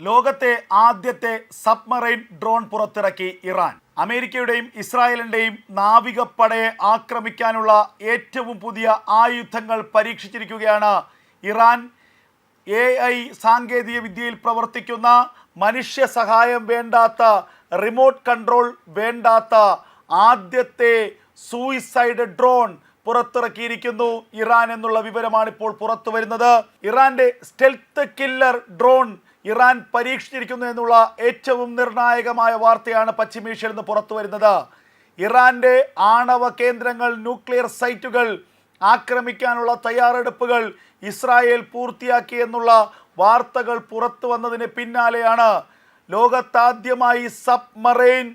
ലോകത്തെ ആദ്യത്തെ submarine drone പുറത്തിറക്കി ഇറാൻ. അമേരിക്കയുടെയും ഇസ്രായേലിന്റെയും നാവികപ്പടയെ ആക്രമിക്കാനുള്ള ഏറ്റവും പുതിയ ആയുധങ്ങൾ പരീക്ഷിച്ചിരിക്കുകയാണ് ഇറാൻ. എ ഐ സാങ്കേതിക വിദ്യയിൽ പ്രവർത്തിക്കുന്ന മനുഷ്യ സഹായം വേണ്ടാത്ത റിമോട്ട് കൺട്രോൾ വേണ്ടാത്ത ആദ്യത്തെ സൂയിസൈഡ് ഡ്രോൺ പുറത്തിറക്കിയിരിക്കുന്നു ഇറാൻ എന്നുള്ള വിവരമാണ് ഇപ്പോൾ പുറത്തു വരുന്നത് ഇറാന്റെ സ്റ്റെൽത്ത് കില്ലർ ഡ്രോൺ ഇറാൻ പരീക്ഷിച്ചിരിക്കുന്നു എന്നുള്ള ഏറ്റവും നിർണായകമായ വാർത്തയാണ് പശ്ചിമേഷ്യയിൽ നിന്ന് പുറത്തു വരുന്നത്. ഇറാന്റെ ആണവ കേന്ദ്രങ്ങൾ ന്യൂക്ലിയർ സൈറ്റുകൾ ആക്രമിക്കാനുള്ള തയ്യാറെടുപ്പുകൾ ഇസ്രായേൽ പൂർത്തിയാക്കി എന്നുള്ള വാർത്തകൾ പുറത്തു വന്നതിന് പിന്നാലെയാണ് ലോകത്താദ്യമായി സബ്മറൈൻ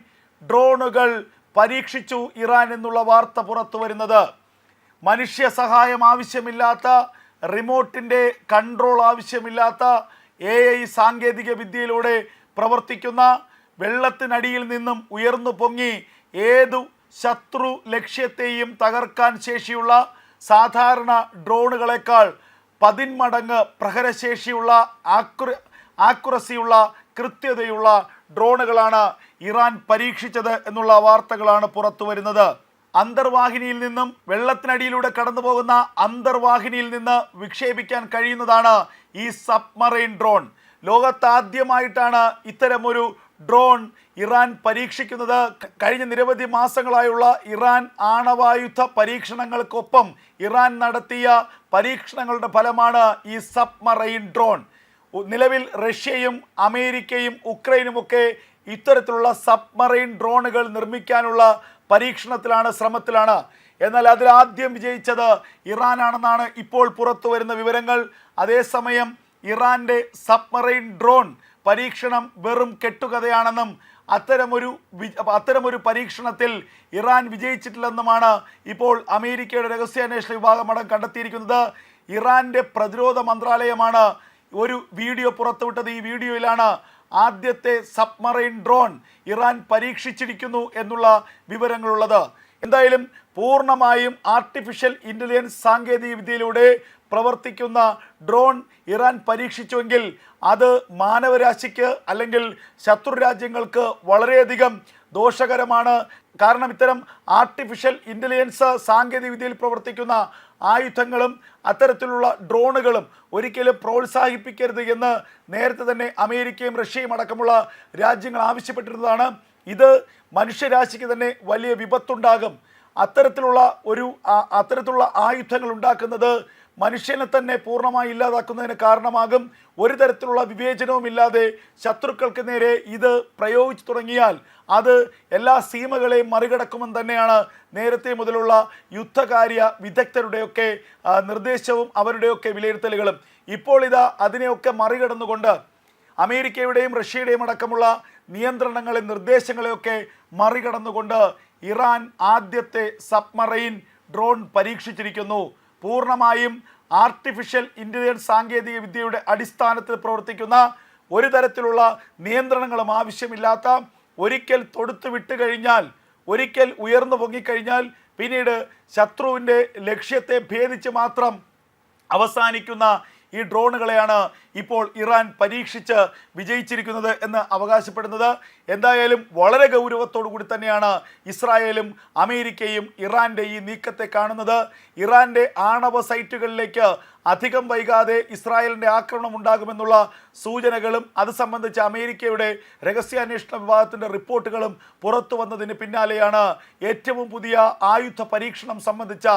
ഡ്രോണുകൾ പരീക്ഷിച്ചു ഇറാൻ എന്നുള്ള വാർത്ത പുറത്തു വരുന്നത്. മനുഷ്യ സഹായം ആവശ്യമില്ലാത്ത റിമോട്ടിന്റെ കൺട്രോൾ ആവശ്യമില്ലാത്ത എ ഐ സാങ്കേതിക വിദ്യയിലൂടെ പ്രവർത്തിക്കുന്ന വെള്ളത്തിനടിയിൽ നിന്നും ഉയർന്നു പൊങ്ങി ഏതു ശത്രു ലക്ഷ്യത്തെയും തകർക്കാൻ ശേഷിയുള്ള സാധാരണ ഡ്രോണുകളെക്കാൾ പതിന്മടങ്ങ് പ്രഹരശേഷിയുള്ള ആക്ര ആക്കുറസിയുള്ള കൃത്യതയുള്ള ഡ്രോണുകളാണ് ഇറാൻ പരീക്ഷിച്ചത് എന്നുള്ള വാർത്തകളാണ് പുറത്തു വരുന്നത് അന്തർവാഹിനിയിൽ നിന്നും വെള്ളത്തിനടിയിലൂടെ കടന്നു പോകുന്ന അന്തർവാഹിനിയിൽ നിന്ന് വിക്ഷേപിക്കാൻ കഴിയുന്നതാണ് ഈ സബ്മറൈൻ ഡ്രോൺ. ലോകത്താദ്യമായിട്ടാണ് ഇത്തരമൊരു ഡ്രോൺ ഇറാൻ പരീക്ഷിക്കുന്നത്. കഴിഞ്ഞ നിരവധി മാസങ്ങളായുള്ള ഇറാൻ ആണവായുധ പരീക്ഷണങ്ങൾക്കൊപ്പം ഇറാൻ നടത്തിയ പരീക്ഷണങ്ങളുടെ ഫലമാണ് ഈ സബ്മറൈൻ ഡ്രോൺ. നിലവിൽ റഷ്യയും അമേരിക്കയും ഉക്രൈനുമൊക്കെ ഇത്തരത്തിലുള്ള സബ്മറൈൻ ഡ്രോണുകൾ നിർമ്മിക്കാനുള്ള പരീക്ഷണത്തിലാണ് ശ്രമത്തിലാണ്. എന്നാൽ അതിൽ ആദ്യം വിജയിച്ചത് ഇറാനാണെന്നാണ് ഇപ്പോൾ പുറത്തു വരുന്ന വിവരങ്ങൾ. അതേസമയം ഇറാന്റെ സബ്മറൈൻ ഡ്രോൺ പരീക്ഷണം വെറും കെട്ടുകഥയാണെന്നും അത്തരമൊരു അത്തരമൊരു പരീക്ഷണത്തിൽ ഇറാൻ വിജയിച്ചിട്ടില്ലെന്നുമാണ് ഇപ്പോൾ അമേരിക്കയുടെ രഹസ്യാന്വേഷണ വിഭാഗമടക്കം കണ്ടെത്തിയിരിക്കുന്നത്. ഇറാന്റെ പ്രതിരോധ മന്ത്രാലയമാണ് ഒരു വീഡിയോ പുറത്തുവിട്ടത്. ഈ വീഡിയോയിലാണ് ആദ്യത്തെ സബ്മറൈൻ ഡ്രോൺ ഇറാൻ പരീക്ഷിച്ചിരിക്കുന്നു എന്നുള്ള വിവരങ്ങളുള്ളത്. എന്തായാലും പൂർണമായും ആർട്ടിഫിഷ്യൽ ഇന്റലിജൻസ് സാങ്കേതിക വിദ്യയിലൂടെ പ്രവർത്തിക്കുന്ന ഡ്രോൺ ഇറാൻ പരീക്ഷിച്ചുവെങ്കിൽ അത് മാനവരാശിക്ക് അല്ലെങ്കിൽ ശത്രു രാജ്യങ്ങൾക്ക് വളരെയധികം ദോഷകരമാണ്. കാരണം ഇത്തരം ആർട്ടിഫിഷ്യൽ ഇന്റലിജൻസ് സാങ്കേതികവിദ്യയിൽ പ്രവർത്തിക്കുന്ന ആയുധങ്ങളും അത്തരത്തിലുള്ള ഡ്രോണുകളും ഒരിക്കലും പ്രോത്സാഹിപ്പിക്കരുത് എന്ന് നേരത്തെ തന്നെ അമേരിക്കയും റഷ്യയും അടക്കമുള്ള രാജ്യങ്ങൾ ആവശ്യപ്പെട്ടിരുന്നതാണ്. ഇത് മനുഷ്യരാശിക്ക് തന്നെ വലിയ വിപത്തുണ്ടാകും. അത്തരത്തിലുള്ള ഒരു അത്തരത്തിലുള്ള ആയുധങ്ങൾ ഉണ്ടാക്കുന്നത് മനുഷ്യനെ തന്നെ പൂർണമായി ഇല്ലാതാക്കുന്നതിന് കാരണമാകും. ഒരു തരത്തിലുള്ള വിവേചനവുമില്ലാതെ ശത്രുക്കൾക്ക് നേരെ ഇത് പ്രയോഗിച്ചു തുടങ്ങിയാൽ അത് എല്ലാ സീമകളെയും മറികടക്കുമെന്ന് തന്നെയാണ് നേരത്തെ മുതലുള്ള യുദ്ധകാര്യ വിദഗ്ധരുടെയൊക്കെ നിർദ്ദേശവും അവരുടെയൊക്കെ വിലയിരുത്തലുകളും. ഇപ്പോൾ ഇതാ അതിനെയൊക്കെ മറികടന്നുകൊണ്ട് അമേരിക്കയുടെയും റഷ്യയുടെയും അടക്കമുള്ള നിയന്ത്രണങ്ങളെ നിർദ്ദേശങ്ങളെയൊക്കെ മറികടന്നുകൊണ്ട് ഇറാൻ ആദ്യത്തെ സബ്മറൈൻ ഡ്രോൺ പരീക്ഷിച്ചിരിക്കുന്നു. പൂർണമായും ആർട്ടിഫിഷ്യൽ ഇന്റലിജൻസ് സാങ്കേതിക വിദ്യയുടെ അടിസ്ഥാനത്തിൽ പ്രവർത്തിക്കുന്ന ഒരു തരത്തിലുള്ള നിയന്ത്രണങ്ങളും ആവശ്യമില്ലാത്ത ഒരിക്കൽ തൊടുത്തു വിട്ട് കഴിഞ്ഞാൽ ഒരിക്കൽ ഉയർന്നു പൊങ്ങിക്കഴിഞ്ഞാൽ പിന്നീട് ശത്രുവിന്റെ ലക്ഷ്യത്തെ ഭേദിച്ച് മാത്രം അവസാനിക്കുന്ന ഈ ഡ്രോണുകളെയാണ് ഇപ്പോൾ ഇറാൻ പരീക്ഷിച്ച് വിജയിച്ചിരിക്കുന്നത് എന്ന് അവകാശപ്പെടുന്നത്. എന്തായാലും വളരെ ഗൗരവത്തോടു കൂടി തന്നെയാണ് ഇസ്രായേലും അമേരിക്കയും ഇറാന്റെ ഈ നീക്കത്തെ കാണുന്നത്. ഇറാന്റെ ആണവ സൈറ്റുകളിലേക്ക് അധികം വൈകാതെ ഇസ്രായേലിന്റെ ആക്രമണം ഉണ്ടാകുമെന്നുള്ള സൂചനകളും അത് സംബന്ധിച്ച് അമേരിക്കയുടെ രഹസ്യാന്വേഷണ വിഭാഗത്തിന്റെ റിപ്പോർട്ടുകളും പുറത്തു വന്നതിന് പിന്നാലെയാണ് ഏറ്റവും പുതിയ ആയുധ പരീക്ഷണം സംബന്ധിച്ച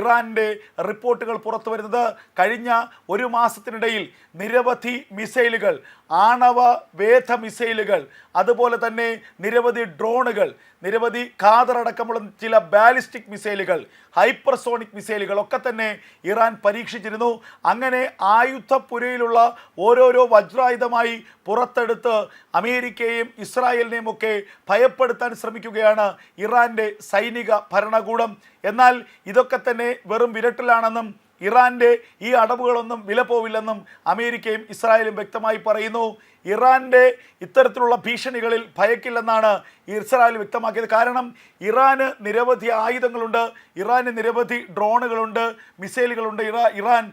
ഇറാന്റെ റിപ്പോർട്ടുകൾ പുറത്തു വരുന്നത്. കഴിഞ്ഞ ഒരു മാസത്തിനിടയിൽ നിരവധി മിസൈലുകൾ ആണവ വേധ മിസൈലുകൾ അതുപോലെ തന്നെ നിരവധി ഡ്രോണുകൾ നിരവധി ഖാദറടക്കമുള്ള ചില ബാലിസ്റ്റിക് മിസൈലുകൾ ഹൈപ്പർസോണിക് മിസൈലുകൾ ഒക്കെ തന്നെ ഇറാൻ പരീക്ഷിച്ചിരുന്നു. അങ്ങനെ ആയുധപ്പുരയിലുള്ള ഓരോരോ വജ്രായുധമായി പുറത്തെടുത്ത് അമേരിക്കയെയും ഇസ്രായേലിനെയും ഒക്കെ ഭയപ്പെടുത്താൻ ശ്രമിക്കുകയാണ് ഇറാന്റെ സൈനിക ഭരണകൂടം. എന്നാൽ ഇതൊക്കെ തന്നെ വെറും വിരട്ടിലാണെന്നും ഇറാന്റെ ഈ അടവുകളൊന്നും വില പോവില്ലെന്നും അമേരിക്കയും ഇസ്രായേലും വ്യക്തമായി പറയുന്നു. ഇറാന്റെ ഇത്തരത്തിലുള്ള ഭീഷണികളിൽ ഭയക്കില്ലെന്നാണ് ഇസ്രായേൽ വ്യക്തമാക്കിയത്. കാരണം ഇറാന് നിരവധി ആയുധങ്ങളുണ്ട് ഇറാന് നിരവധി ഡ്രോണുകളുണ്ട് മിസൈലുകളുണ്ട്. ഇറാ ഇറാൻ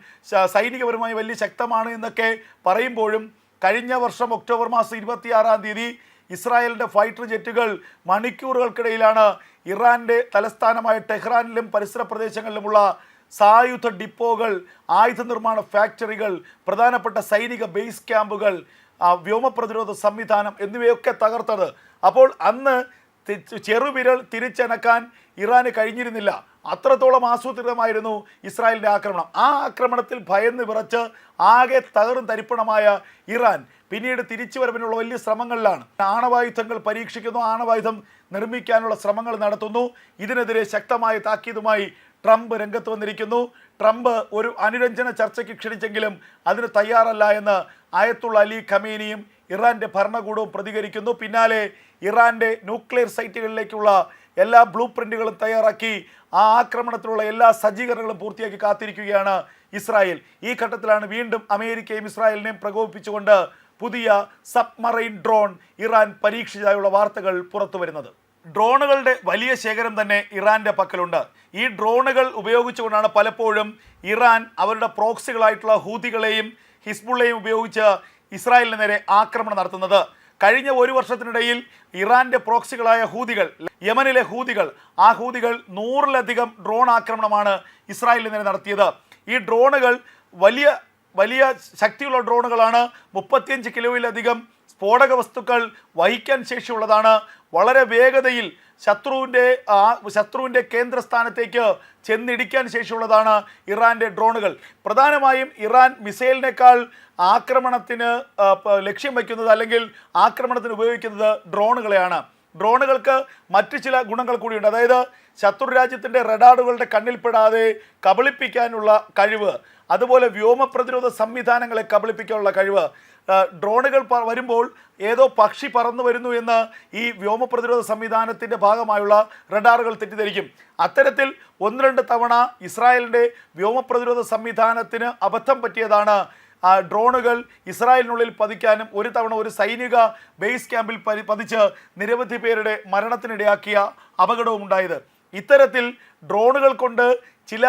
സൈനികപരമായി വലിയ ശക്തമാണ് എന്നൊക്കെ പറയുമ്പോഴും കഴിഞ്ഞ വർഷം ഒക്ടോബർ മാസം ഇരുപത്തിയാറാം തീയതി ഇസ്രായേലിന്റെ ഫൈറ്റർ ജെറ്റുകൾ മണിക്കൂറുകൾക്കിടയിലാണ് ഇറാന്റെ തലസ്ഥാനമായ ടെഹ്റാനിലും പരിസര പ്രദേശങ്ങളിലുമുള്ള സായുധ ഡിപ്പോകൾ ആയുധ നിർമ്മാണ ഫാക്ടറികൾ പ്രധാനപ്പെട്ട സൈനിക ബേസ് ക്യാമ്പുകൾ വ്യോമ പ്രതിരോധ സംവിധാനം എന്നിവയൊക്കെ തകർത്തത്. അപ്പോൾ അന്ന് ചെറുവിരൽ തിരിച്ചനക്കാൻ ഇറാന് കഴിഞ്ഞിരുന്നില്ല. അത്രത്തോളം ആസൂത്രിതമായിരുന്നു ഇസ്രായേലിന്റെ ആക്രമണം. ആ ആക്രമണത്തിൽ ഭയന്ന് വിറച്ച് ആകെ തകർന്ന് തരിപ്പണമായ ഇറാൻ പിന്നീട് തിരിച്ചു വരവിനുള്ള വലിയ ശ്രമങ്ങളിലാണ്. ആണവായുധങ്ങൾ പരീക്ഷിക്കുന്നു ആണവായുധം നിർമ്മിക്കാനുള്ള ശ്രമങ്ങൾ നടത്തുന്നു. ഇതിനെതിരെ ശക്തമായ താക്കീതുമായി ട്രംപ് രംഗത്ത് വന്നിരിക്കുന്നു. ട്രംപ് ഒരു അനുരഞ്ജന ചർച്ചയ്ക്ക് ക്ഷണിച്ചെങ്കിലും അതിന് തയ്യാറല്ല എന്ന് ആയത്തുള്ള അലി ഖമീനിയും ഇറാന്റെ ഭരണകൂടവും പ്രതികരിക്കുന്നു. പിന്നാലെ ഇറാന്റെ ന്യൂക്ലിയർ സൈറ്റുകളിലേക്കുള്ള എല്ലാ ബ്ലൂ പ്രിന്റുകളും തയ്യാറാക്കി ആ ആക്രമണത്തിലുള്ള എല്ലാ സജ്ജീകരണങ്ങളും പൂർത്തിയാക്കി കാത്തിരിക്കുകയാണ് ഇസ്രായേൽ. ഈ ഘട്ടത്തിലാണ് വീണ്ടും അമേരിക്കയും ഇസ്രായേലിനെയും പ്രകോപിപ്പിച്ചുകൊണ്ട് പുതിയ സബ്മറൈൻ ഡ്രോൺ ഇറാൻ പരീക്ഷിച്ചതായുള്ള വാർത്തകൾ പുറത്തു വരുന്നത് ഡ്രോണുകളുടെ വലിയ ശേഖരം തന്നെ ഇറാന്റെ പക്കലുണ്ട്. ഈ ഡ്രോണുകൾ ഉപയോഗിച്ചുകൊണ്ടാണ് പലപ്പോഴും ഇറാൻ അവരുടെ പ്രോക്സികളായിട്ടുള്ള ഹൂതികളെയും ഹിസ്ബുള്ളയും ഉപയോഗിച്ച് ഇസ്രായേലിന് നേരെ ആക്രമണം നടത്തുന്നത്. കഴിഞ്ഞ ഒരു വർഷത്തിനിടയിൽ ഇറാന്റെ പ്രോക്സികളായ ഹൂതികൾ യമനിലെ ഹൂതികൾ ആ ഹൂതികൾ നൂറിലധികം ഡ്രോൺ ആക്രമണമാണ് ഇസ്രായേലിന് നേരെ നടത്തിയത്. ഈ ഡ്രോണുകൾ വലിയ വലിയ ശക്തിയുള്ള ഡ്രോണുകളാണ്. മുപ്പത്തിയഞ്ച് കിലോയിലധികം സ്ഫോടക വസ്തുക്കൾ വഹിക്കാൻ ശേഷിയുള്ളതാണ്. വളരെ വേഗതയിൽ ശത്രുവിന്റെ ശത്രുവിന്റെ കേന്ദ്രസ്ഥാനത്തേക്ക് ചെന്നിടിക്കാൻ ശേഷിയുള്ളതാണ് ഇറാന്റെ ഡ്രോണുകൾ. പ്രധാനമായും ഇറാൻ മിസൈലിനേക്കാൾ ആക്രമണത്തിന് ലക്ഷ്യം വയ്ക്കുന്നത് അല്ലെങ്കിൽ ആക്രമണത്തിന് ഉപയോഗിക്കുന്നത് ഡ്രോണുകളെയാണ്. ഡ്രോണുകൾക്ക് മറ്റു ചില ഗുണങ്ങൾ കൂടിയുണ്ട്. അതായത് ശത്രു രാജ്യത്തിന്റെ റഡാറുകളുടെ കണ്ണിൽപ്പെടാതെ കബളിപ്പിക്കാനുള്ള കഴിവ് അതുപോലെ വ്യോമ പ്രതിരോധ സംവിധാനങ്ങളെ കബളിപ്പിക്കാനുള്ള കഴിവ് ഡ്രോണുകൾ വരുമ്പോൾ ഏതോ പക്ഷി പറന്നു വരുന്നു എന്ന് ഈ വ്യോമ പ്രതിരോധ സംവിധാനത്തിന്റെ ഭാഗമായുള്ള റഡാറുകൾ തെറ്റിദ്ധരിക്കും. അത്തരത്തിൽ ഒന്ന് രണ്ട് തവണ ഇസ്രായേലിന്റെ വ്യോമ പ്രതിരോധ സംവിധാനത്തിന് അബദ്ധം പറ്റിയതാണ് ഡ്രോണുകൾ ഇസ്രായേലിനുള്ളിൽ പതിക്കാനും ഒരു തവണ ഒരു സൈനിക ബേസ് ക്യാമ്പിൽ പതി പതിച്ച് നിരവധി പേരുടെ മരണത്തിനിടയാക്കിയ അപകടവും ഉണ്ടായത് ഇത്തരത്തിൽ ഡ്രോണുകൾ കൊണ്ട് ചില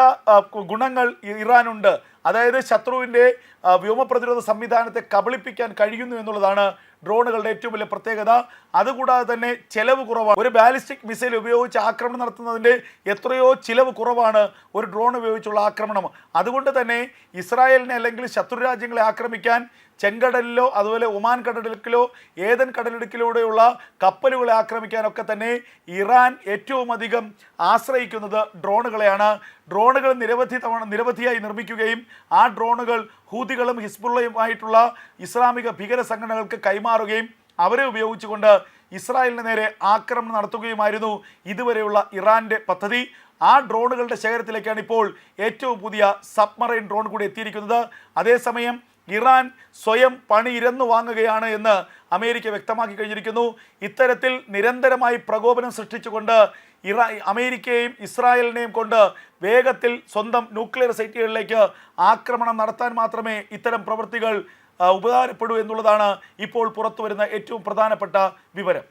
ഗുണങ്ങൾ ഇറാനുണ്ട്. അതായത് ശത്രുവിന്റെ വ്യോമ പ്രതിരോധ സംവിധാനത്തെ കബളിപ്പിക്കാൻ കഴിയുന്നു എന്നുള്ളതാണ് ഡ്രോണുകളുടെ ഏറ്റവും വലിയ പ്രത്യേകത. അതുകൂടാതെ തന്നെ ചെലവ് കുറവാണ്. ഒരു ബാലിസ്റ്റിക് മിസൈൽ ഉപയോഗിച്ച് ആക്രമണം നടത്തുന്നതിന്റെ എത്രയോ ചിലവ് കുറവാണ് ഒരു ഡ്രോൺ ഉപയോഗിച്ചുള്ള ആക്രമണം. അതുകൊണ്ട് തന്നെ ഇസ്രായേലിനെ അല്ലെങ്കിൽ ശത്രു രാജ്യങ്ങളെ ആക്രമിക്കാൻ ചെങ്കടലിലോ അതുപോലെ ഒമാൻ കടലിലോ ഏതൻ കടലിടുക്കിലൂടെയുള്ള കപ്പലുകളെ ആക്രമിക്കാനൊക്കെ തന്നെ ഇറാൻ ഏറ്റവും അധികം ആശ്രയിക്കുന്നത് ഡ്രോണുകളെയാണ്. ഡ്രോണുകൾ നിരവധി തവണ നിരവധിയായി നിർമ്മിക്കുകയും ആ ഡ്രോണുകൾ ഹൂതികളും ഹിസ്ബുള്ളയുമായിട്ടുള്ള ഇസ്ലാമിക ഭീകര സംഘടനകൾക്ക് കൈമാറുകയും അവരെ ഉപയോഗിച്ചുകൊണ്ട് ഇസ്രായേലിന് നേരെ ആക്രമണം നടത്തുകയുമായിരുന്നു ഇതുവരെയുള്ള ഇറാന്റെ പദ്ധതി. ആ ഡ്രോണുകളുടെ ശേഖരത്തിലേക്കാണ് ഇപ്പോൾ ഏറ്റവും പുതിയ സബ്മറൈൻ ഡ്രോൺ കൂടി എത്തിയിരിക്കുന്നത്. അതേസമയം ഇറാൻ സ്വയം പണി ഇരന്നു വാങ്ങുകയാണ് എന്ന് അമേരിക്ക വ്യക്തമാക്കി കഴിഞ്ഞിരിക്കുന്നു. ഇത്തരത്തിൽ നിരന്തരമായി പ്രകോപനം സൃഷ്ടിച്ചുകൊണ്ട് ഇറാ അമേരിക്കയെയും ഇസ്രായേലിനെയും കൊണ്ട് വേഗത്തിൽ സ്വന്തം ന്യൂക്ലിയർ സൈറ്റുകളിലേക്ക് ആക്രമണം നടത്താൻ മാത്രമേ ഇത്തരം പ്രവൃത്തികൾ ഉപകാരപ്പെടൂ എന്നുള്ളതാണ് ഇപ്പോൾ പുറത്തു വരുന്ന ഏറ്റവും പ്രധാനപ്പെട്ട വിവരം.